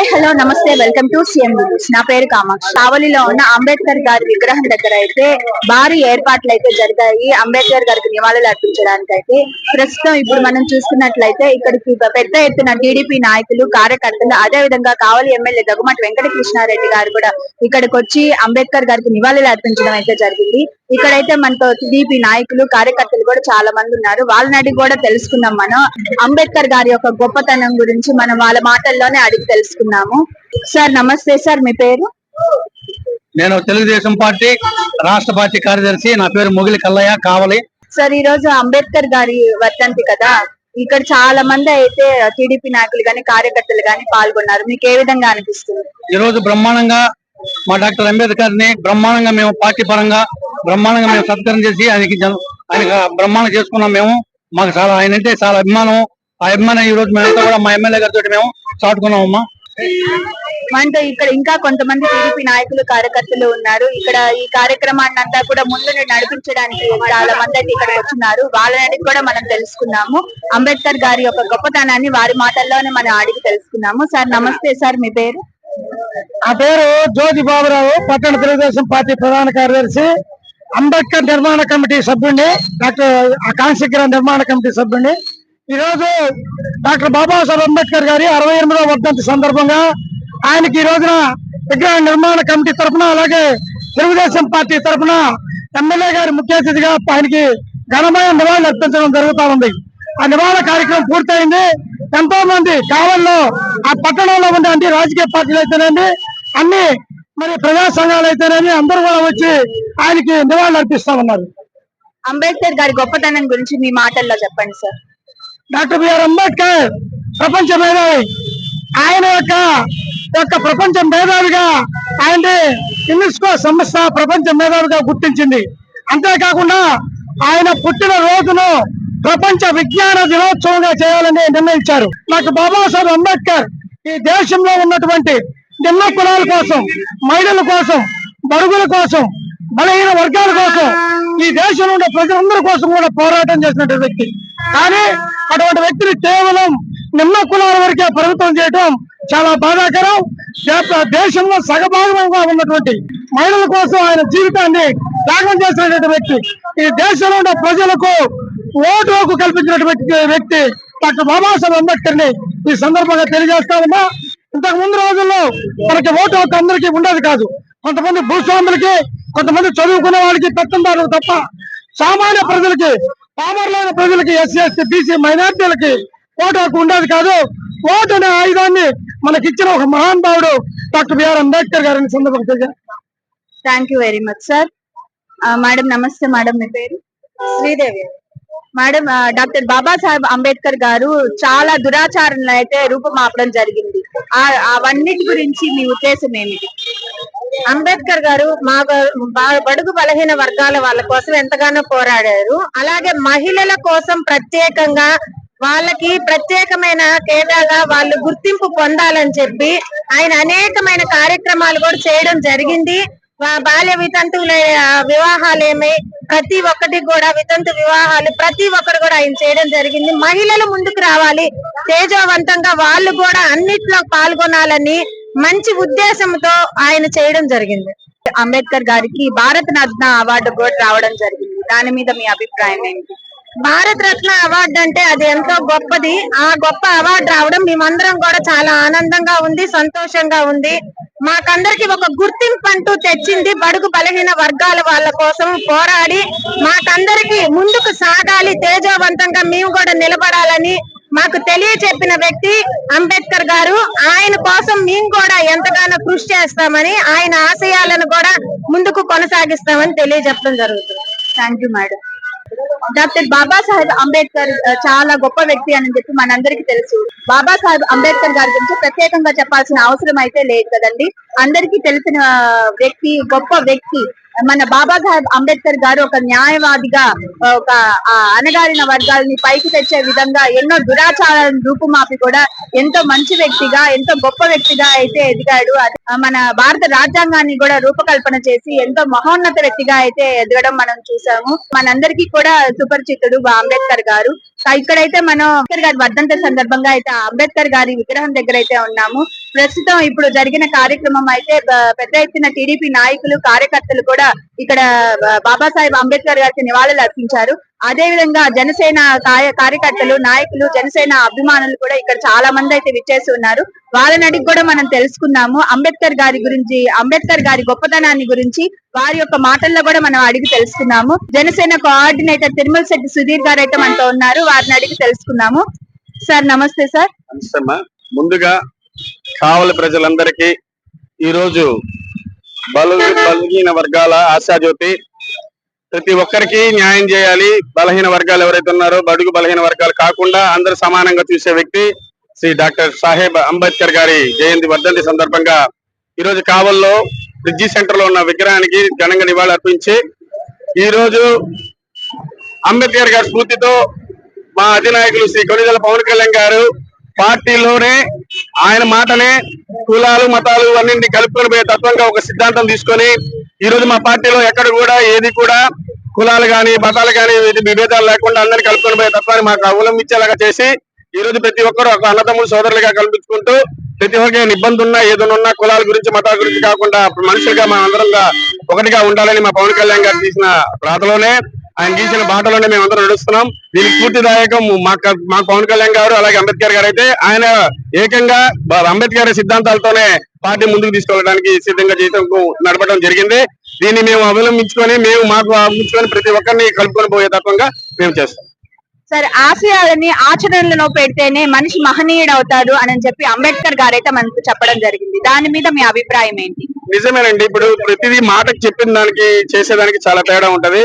Hi hello నమస్తే welcome to CM news. నా పేరు కామాక్షి. కావలిలో ఉన్న అంబేద్కర్ గారి విగ్రహం దగ్గర అయితే భారీ ఏర్పాట్లు అయితే జరిగాయి. అంబేద్కర్ గారికి నివాళులు అర్పించడానికి అయితే ప్రస్తుతం ఇప్పుడు మనం చూసుకున్నట్లయితే ఇక్కడికి పెద్ద ఎత్తున టీడీపీ నాయకులు కార్యకర్తలు అదే విధంగా కావలి ఎమ్మెల్యే దగ్గుమాటి వెంకటకృష్ణారెడ్డి గారు కూడా ఇక్కడికి వచ్చి అంబేద్కర్ గారికి నివాళులు అర్పించడం అయితే జరిగింది. ఇక్కడైతే మనతో టీడీపీ నాయకులు కార్యకర్తలు కూడా చాలా మంది ఉన్నారు. వాళ్ళని అడిగి కూడా తెలుసుకుందాం మనం. అంబేద్కర్ గారి యొక్క గొప్పతనం గురించి మనం వాళ్ళ మాటల్లోనే అడిగి తెలుసుకున్నాము సార్ నమస్తే సార్ మీ పేరు? నేను తెలుగుదేశం పార్టీ రాష్ట్ర పార్టీ కార్యదర్శి నా పేరు మొగిలి కల్లయ్య కావలి. సార్ ఈ రోజు అంబేద్కర్ గారి వర్ధంతి కదా? ఇక్కడ చాలా మంది అయితే టీడీపీ నాయకులు గాని కార్యకర్తలు గాని పాల్గొన్నారు. మీకు ఏ విధంగా అనిపిస్తుంది? ఈ రోజు బ్రహ్మాండంగా మా డాక్టర్ అంబేద్కర్ని బ్రహ్మాండంగా మేము పార్టీ పరంగా బ్రహ్మాండంగా మేము సత్కారం చేసి ఆయనకి ఆయనకి బ్రహ్మాండంగా చేసుకున్నాం మేము. మాకు చాలా ఆయన అంటే చాలా అభిమానం. ఆ అభిమానం ఈ రోజు మేమంతా కూడా మా ఎమ్మెల్యే గారితో మేము చాటుకున్నాం అమ్మా మనతో ఇక్కడ ఇంకా కొంతమంది టీడీపీ నాయకులు కార్యకర్తలు ఉన్నారు. ఇక్కడ ఈ కార్యక్రమాన్ని అంతా కూడా ముందు నడిపించడానికి చాలా మంది అయితే ఇక్కడ వచ్చినారు వాళ్ళని కూడా మనం తెలుసుకున్నాము అంబేద్కర్ గారి యొక్క గొప్పతనాన్ని వారి మాటల్లోనే మనం అడిగి తెలుసుకున్నాము సార్ నమస్తే సార్ మీ పేరు? ఆ పేరు జ్యోతి బాబురావు పట్టణ తెలుగుదేశం పార్టీ ప్రధాన కార్యదర్శి అంబేద్కర్ నిర్మాణ కమిటీ సభ్యుడిని డాక్టర్ కాంశీగ్రహ నిర్మాణ కమిటీ సభ్యుడిని ఈ రోజు డాక్టర్ బాబాసాహెబ్ అంబేద్కర్ గారి అరవై ఎనిమిదవ వర్ధంతి సందర్భంగా ఆయనకి ఈ రోజున విగ్రహ నిర్మాణ కమిటీ తరఫున అలాగే తెలుగుదేశం పార్టీ తరఫున ఎమ్మెల్యే గారి ముఖ్య అతిథిగా ఆయనకి ఘనమైన నివాళులు అర్పించడం జరుగుతూ ఉంది. ఆ నివాళ కార్యక్రమం పూర్తయింది. ఎంతో మంది కావల్లో ఆ పట్టణంలో ఉండే అన్ని రాజకీయ పార్టీలు అయితేనేమి అన్ని మరి ప్రజా సంఘాలు అయితేనేమి అందరూ కూడా వచ్చి ఆయనకి నివాళులు అర్పిస్తా ఉన్నారు. అంబేద్కర్ గారి గొప్పతనం గురించి మీ మాటల్లో చెప్పండి సార్. డాక్టర్ బిఆర్ అంబేద్కర్ ప్రపంచ మేధావి. ఆయన యొక్క యొక్క ప్రపంచ మేధావిగా ఆయన యునెస్కో సంస్థ ప్రపంచ మేధావిగా గుర్తించింది. అంతేకాకుండా ఆయన పుట్టిన రోజును ప్రపంచ విజ్ఞాన దినోత్సవంగా చేయాలని నిర్ణయించారు. డాక్టర్ బాబాసాహెబ్ అంబేద్కర్ ఈ దేశంలో ఉన్నటువంటి నిన్న కులాల కోసం మహిళల కోసం బరుగుల కోసం బలహీన వర్గాల కోసం ఈ దేశంలో ఉండే ప్రజలందరి కోసం కూడా పోరాటం చేసినటువంటి వ్యక్తి. కానీ అటువంటి వ్యక్తిని కేవలం నిమ్న కులాల వరకే పరిమితం చేయడం చాలా బాధాకరం. దేశంలో సగభాగంగా ఉన్నటువంటి మహిళల కోసం ఆయన జీవితాన్ని త్యాగం చేసినటువంటి వ్యక్తి. ఈ దేశంలో ఉన్న ప్రజలకు ఓటు హక్కు కల్పించినటువంటి వ్యక్తి డాక్టర్ బాబాసాహెబ్ అంబేద్కర్ని ఈ సందర్భంగా తెలియజేస్తా ఉన్నా. ఇంతకు ముందు రోజుల్లో మనకి ఓటు హక్కు అందరికీ ఉండేది కాదు. కొంతమంది భూస్వాములకి కొంతమంది చదువుకునే వాళ్ళకి పెత్తందారులకు తప్ప సామాన్య ప్రజలకి పామర్లైన ప్రజలకి ఎస్సీ ఎస్టీ బీసీ మైనార్టీలకి ఓటు హక్కు ఉండేది కాదు. ఓటు అనే ఆయుధాన్ని మనకిచ్చిన ఒక మహానుభావుడు డాక్టర్ బిఆర్ అంబేద్కర్ గారిని సందర్భంగా thank you very much sir madam నమస్తే మేడం మీ పేరు? Sridevi. Madam uh, doctor Babasaheb Ambedkar గారు చాలా దురాచారాలను అయితే రూపుమాపడం జరిగింది. అవన్నిటి గురించి మీ ఉద్దేశం ఏమిటి? అంబేద్కర్ గారు మా బడుగు బలహీన వర్గాల వాళ్ళ కోసం ఎంతగానో పోరాడారు. అలాగే మహిళల కోసం ప్రత్యేకంగా వాళ్ళకి ప్రత్యేకమైన కేటాగా వాళ్ళు గుర్తింపు పొందాలని చెప్పి ఆయన అనేకమైన కార్యక్రమాలు కూడా చేయడం జరిగింది. బాల్య వితంతువుల ఆ, వివాహాలేమి ప్రతి ఒక్కటి కూడా వితంతు వివాహాలు ప్రతి ఒక్కరు కూడా ఆయన చేయడం జరిగింది. మహిళలు ముందుకు రావాలి. తేజవంతంగా వాళ్ళు కూడా అన్నిట్లో పాల్గొనాలని మంచి ఉద్దేశంతో ఆయన చేయడం జరిగింది. అంబేద్కర్ గారికి భారత రత్న అవార్డు కూడా రావడం జరిగింది. దాని మీద మీ అభిప్రాయం ఏంటి? భారత రత్న అవార్డు అంటే అది ఎంతో గొప్పది. ఆ గొప్ప అవార్డు రావడం మేమందరం కూడా చాలా ఆనందంగా ఉంది సంతోషంగా ఉంది. మాకందరికి ఒక గుర్తింపు అంటూ తెచ్చింది బడుగు బలహీన వర్గాల వాళ్ళ కోసం పోరాడి మాకందరికి ముందుకు సాగాలి తేజవంతంగా మేము కూడా నిలబడాలని మాకు తెలియచెప్పిన వ్యక్తి అంబేద్కర్ గారు. ఆయన కోసం మేము కూడా ఎంతగానో కృషి చేస్తామని ఆయన ఆశయాలను కూడా ముందుకు కొనసాగిస్తామని తెలియజెప్పడం జరుగుతుంది. Thank you madam doctor Babasaheb Ambedkar చాలా గొప్ప వ్యక్తి అని చెప్పి మనందరికీ తెలుసు. బాబాసాహెబ్ అంబేద్కర్ గారి గురించి ప్రత్యేకంగా చెప్పాల్సిన అవసరం అయితే లేదు కదండి. అందరికీ తెలిసిన వ్యక్తి గొప్ప వ్యక్తి మన బాబా సాహెబ్ అంబేద్కర్ గారు ఒక న్యాయవాదిగా ఒక అనగారిన అణగారిన వర్గాలని పైకి తెచ్చే విధంగా ఎన్నో దురాచారాలను రూపుమాపి కూడా ఎంతో మంచి వ్యక్తిగా ఎంతో గొప్ప వ్యక్తిగా అయితే ఎదిగాడు. మన భారత రాజ్యాంగాన్ని కూడా రూపకల్పన చేసి ఎంతో మహోన్నత వ్యక్తిగా అయితే ఎదగడం మనం చూసాము. మనందరికీ కూడా సుపరిచితుడు అంబేద్కర్ గారు. ఇక్కడైతే మనం అంబేద్కర్ గారి వర్ధంతి సందర్భంగా అయితే అంబేద్కర్ గారి విగ్రహం దగ్గర అయితే ఉన్నాము. ప్రస్తుతం ఇప్పుడు జరిగిన కార్యక్రమం అయితే పెద్ద ఎత్తున టీడీపీ నాయకులు కార్యకర్తలు కూడా ఇక్కడ బాబాసాహెబ్ అంబేద్కర్ గారికి నివాళులు అర్పించారు అదే విధంగా జనసేన కార్యకర్తలు నాయకులు జనసేన అభిమానులు కూడా ఇక్కడ చాలా మంది అయితే విచ్చేసి ఉన్నారు. వాళ్ళని అడిగి కూడా మనం తెలుసుకున్నాము అంబేద్కర్ గారి గురించి అంబేద్కర్ గారి గొప్పతనాన్ని గురించి వారి యొక్క మాటల్లో కూడా మనం అడిగి తెలుసుకున్నాము జనసేన కోఆర్డినేటర్ తిరుమల శెట్టి సుధీర్ గారు అయితే మనతో ఉన్నారు. వారిని అడిగి తెలుసుకున్నాము సార్ నమస్తే సార్. ముందుగా కావలి ప్రజలందరికీ ఈరోజు బలుగు బలహీన వర్గాల ఆశాజ్యోతి ప్రతి ఒక్కరికి న్యాయం చేయాలి. బలహీన వర్గాలు ఎవరైతే ఉన్నారో బడుగు బలహీన వర్గాలు కాకుండా అందరూ సమానంగా చూసే వ్యక్తి శ్రీ డాక్టర్ సాహెబ్ అంబేద్కర్ గారి జయంతి వర్ధంతి సందర్భంగా ఈరోజు కావల్లో బ్రిడ్జి సెంటర్లో ఉన్న విగ్రహానికి ఘనంగా నివాళులు అర్పించి ఈ రోజు అంబేద్కర్ గారి స్ఫూర్తితో మా అధినాయకులు శ్రీ కొనిదల పవన్ కళ్యాణ్ గారు పార్టీలోనే ఆయన మాటనే కులాలు మతాలు అన్నింటినీ కలుపుకొని పోయే తత్వంగా ఒక సిద్ధాంతం తీసుకొని ఈ రోజు మా పార్టీలో ఎక్కడ కూడా ఏది కూడా కులాలు కానీ మతాలు కానీ విభేదాలు లేకుండా అందరినీ కలుపుకొని పోయే తత్వాన్ని మాకు అవలంబించేలాగా చేసి ఈ రోజు ప్రతి ఒక్కరు ఒక అన్నదమ్ములు సోదరులుగా కల్పించుకుంటూ ప్రతి ఒక్కరికి ఇబ్బంది ఉన్నా ఏదైనా కులాల గురించి మతాల గురించి కాకుండా మనుషులుగా మా అందరం ఒకటిగా ఉండాలని మా పవన్ కళ్యాణ్ గారు తీసిన రాతలోనే ఆయన గీసిన బాటలోనే మేము అందరం నడుస్తున్నాం. దీనికి స్ఫూర్తిదాయకం మా మా పవన్ కళ్యాణ్ గారు అలాగే అంబేద్కర్ గారు అయితే ఆయన ఏకంగా అంబేద్కర్ సిద్ధాంతాలతోనే పార్టీ ముందుకు తీసుకెళ్ళడానికి సిద్ధంగా చేయడం నడపడం జరిగింది. దీన్ని మేము అవలంబించుకొని మేము మాకు అవలంబించుకొని ప్రతి ఒక్కరిని కలుపుకొని పోయే తత్వంగా మేము చేస్తాం. సార్ ఆశయాలని ఆచరణలో పెడితేనే మనిషి మహనీయుడు అవుతాడు అని చెప్పి అంబేద్కర్ గారు అయితే మనకు చెప్పడం జరిగింది. దాని మీద మీ అభిప్రాయం ఏంటి? నిజమేనండి. ఇప్పుడు ప్రతిదీ మాటకు చెప్పిన దానికి చేసేదానికి చాలా తేడా ఉంటది.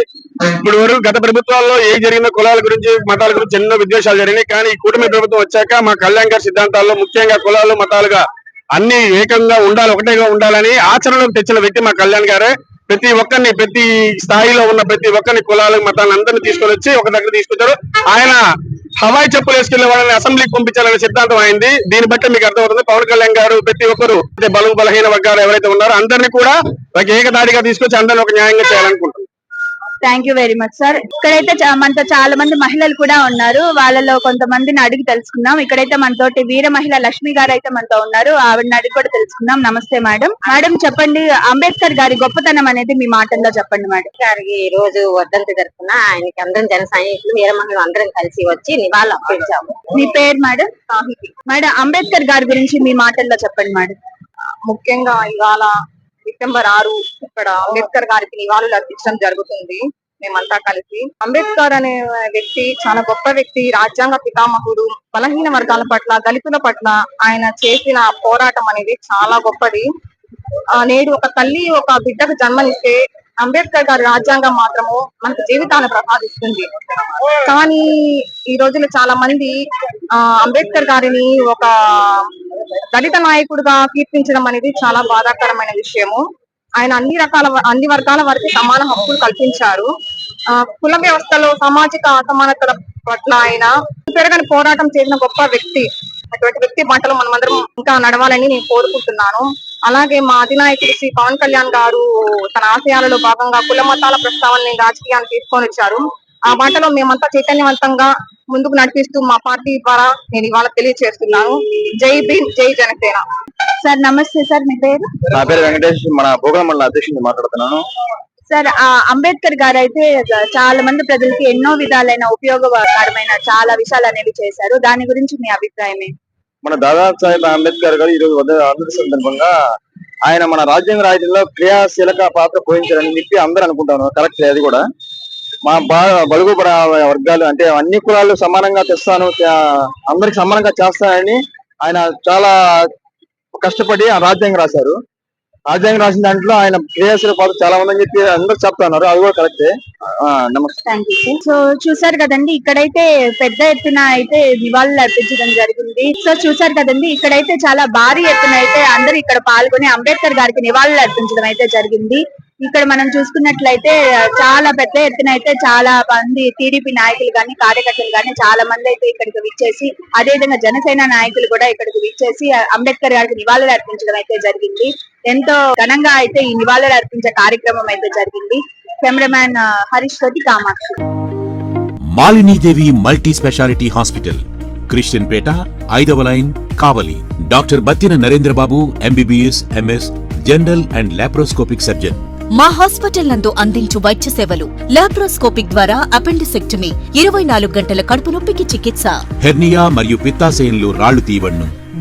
ఇప్పుడు వరకు గత ప్రభుత్వాల్లో ఏ జరిగిన కులాల గురించి మతాల గురించి ఎన్నో విద్వేషాలు జరిగినాయి. కానీ ఈ కూటమి ప్రభుత్వం వచ్చాక మా కళ్యాణ్ గారి సిద్ధాంతాల్లో ముఖ్యంగా కులాలు మతాలుగా అన్ని ఏకంగా ఉండాలి ఒకటేగా ఉండాలని ఆచరణలోకి తెచ్చిన వ్యక్తి మా కళ్యాణ్ గారే. ప్రతి ఒక్కరిని ప్రతి స్థాయిలో ఉన్న ప్రతి ఒక్కరిని కులాలు మతాలను అందరినీ తీసుకొని వచ్చి ఒక దగ్గర తీసుకొచ్చారు. ఆయన హవాయి చెప్పులు వేసుకునే వాళ్ళని అసెంబ్లీకి పంపించాలనే సిద్ధాంతం అయింది దీన్ని బట్టి మీకు అర్థమవుతుంది. పవన్ కళ్యాణ్ గారు ప్రతి ఒక్కరు అంటే బలహీన వర్గాలు ఎవరైతే ఉన్నారో అందరినీ కూడా ఒక ఏకదాడిగా తీసుకొచ్చి అందరిని ఒక న్యాయంగా చేయాలనుకుంటున్నారు. Thank you very much sir ఇక్కడైతే మనతో చాలా మంది మహిళలు కూడా ఉన్నారు. వాళ్ళలో కొంతమందిని అడిగి తెలుసుకుందాం. ఇక్కడైతే మనతోటి వీర మహిళ లక్ష్మి గారు అయితే మనతో ఉన్నారు. ఆవిడని అడిగి కూడా తెలుసుకుందాం. నమస్తే మేడం. మేడం చెప్పండి. అంబేద్కర్ గారి గొప్పతనం అనేది మీ మాటల్లో చెప్పండి మేడం. గారికి ఈ రోజు వర్ధంతి జరుపుకున్న ఆయనకి అందరం జన సైనికులు వీర మహిళలు అందరం కలిసి వచ్చి నివాళులు అర్పించాము. మీ పేరు మేడం? సాహితి. మేడం అంబేద్కర్ గారి గురించి మీ మాటల్లో చెప్పండి మేడం. ముఖ్యంగా ఇవాళ సెప్టెంబర్ ఆరు ఇక్కడ అంబేద్కర్ గారికి నివాళులు అర్పించడం జరుగుతుంది. మేమంతా కలిసి అంబేద్కర్ అనే వ్యక్తి చాలా గొప్ప వ్యక్తి రాజ్యాంగ పితామహుడు బలహీన వర్గాల పట్ల దళితుల పట్ల ఆయన చేసిన పోరాటం అనేది చాలా గొప్పది. ఆ నేడు ఒక తల్లి ఒక బిడ్డకు జన్మనిస్తే అంబేద్కర్ గారి రాజ్యాంగం మాత్రము మనకు జీవితాన్ని ప్రసాదిస్తుంది. కానీ ఈ రోజుల్లో చాలా మంది ఆ అంబేద్కర్ గారిని ఒక దళిత నాయకుడిగా కీర్తించడం అనేది చాలా బాధాకరమైన విషయము. ఆయన అన్ని రకాల అన్ని వర్గాల వారికి సమాన హక్కులు కల్పించారు. ఆ కుల వ్యవస్థలో సామాజిక అసమానతల పట్ల ఆయన పెరగని పోరాటం చేసిన గొప్ప వ్యక్తి అటువంటి వ్యక్తి బాటలో మనమందరం ఇంకా నడవాలని నేను కోరుకుంటున్నాను. అలాగే మా అధినాయకుడు శ్రీ పవన్ కళ్యాణ్ గారు తన ఆశయాలలో భాగంగా కుల మతాల ప్రస్తావనని రాజకీయాన్ని తీసుకొని వచ్చారు. ఆ బాటలో మేమంతా చైతన్యవంతంగా ముందుకు నడిపిస్తూ మా పార్టీ ద్వారా నేను ఇవాళ తెలియజేస్తున్నాను జై భీమ్ జై జనసేన. సార్ నమస్తే సార్ మీ పేరు? నా పేరు వెంకటేష్ మన భూగోళ మండల అధ్యక్షుడిని మాట్లాడుతున్నాను. సార్ ఆ అంబేద్కర్ గారు అయితే చాలా మంది ప్రజలకి ఎన్నో విధాలైన ఉపయోగకరమైన చాలా విషయాలు అనేవి చేశారు. దాని గురించి మీ అభిప్రాయం ఏంటి మన దాదాసాహెబ్ అంబేద్కర్ గారు ఈరోజు రోజు సందర్భంగా ఆయన మన రాజ్యాంగ రాయటంలో క్రియాశీలక పాత్ర పోషించారని చెప్పి అందరూ అనుకుంటారు. కరెక్ట్ అది కూడా. మా బా వర్గాలు అంటే అన్ని కులాలు సమానంగా తెస్తాను అందరికి సమానంగా చేస్తానని ఆయన చాలా కష్టపడి ఆ రాజ్యాంగం రాశారు. రాజ్యాంగం రాసిన దాంట్లో ఆయన క్రియాశీల పాత్ర చాలా ఉందని చెప్పి అందరూ చెప్తున్నారు అది కూడా కరెక్టే నమస్తే. థ్యాంక్ యూ సో చూసారు కదండి ఇక్కడైతే పెద్ద ఎత్తున అయితే నివాళులు అర్పించడం జరిగింది. సో చూసారు కదండి ఇక్కడైతే చాలా భారీ ఎత్తున అయితే అందరూ ఇక్కడ పాల్గొని అంబేద్కర్ గారికి నివాళులు అర్పించడం అయితే జరిగింది. ఇక్కడ మనం చూసుకున్నట్లయితే చాలా పెద్ద ఎత్తున అయితే చాలా మంది టీడీపీ నాయకులు కానీ కార్యకర్తలు కానీ చాలా మంది అయితే ఇక్కడికి విచ్చేసి అదే విధంగా జనసేన నాయకులు కూడా ఇక్కడికి విచ్చేసి అంబేద్కర్ గారికి నివాళులు అర్పించడం అయితే జరిగింది. ఎంతో ఘనంగా అయితే ఈ నివాళులు అర్పించే కార్యక్రమం అయితే జరిగింది. కెమెరామ్యాన్ హరీష్ తోటి Kamakshi. Malinidevi multi specialty hospital Christian Peta ఐదవ line Kavali. Doctor Battina Narendrababu MBBS MS general and laparoscopic surgeon. మా హాస్పిటల్ నందు అందించు వైద్య సేవలు. లాప్రోస్కోపిక్ ద్వారా అపెండిసెక్టమీ ఇరవై నాలుగు గంటల కడుపు నొప్పికి చికిత్స. హెర్నియా మరియు పిత్తాశయంలో రాళ్ళు తీయబడ్ను.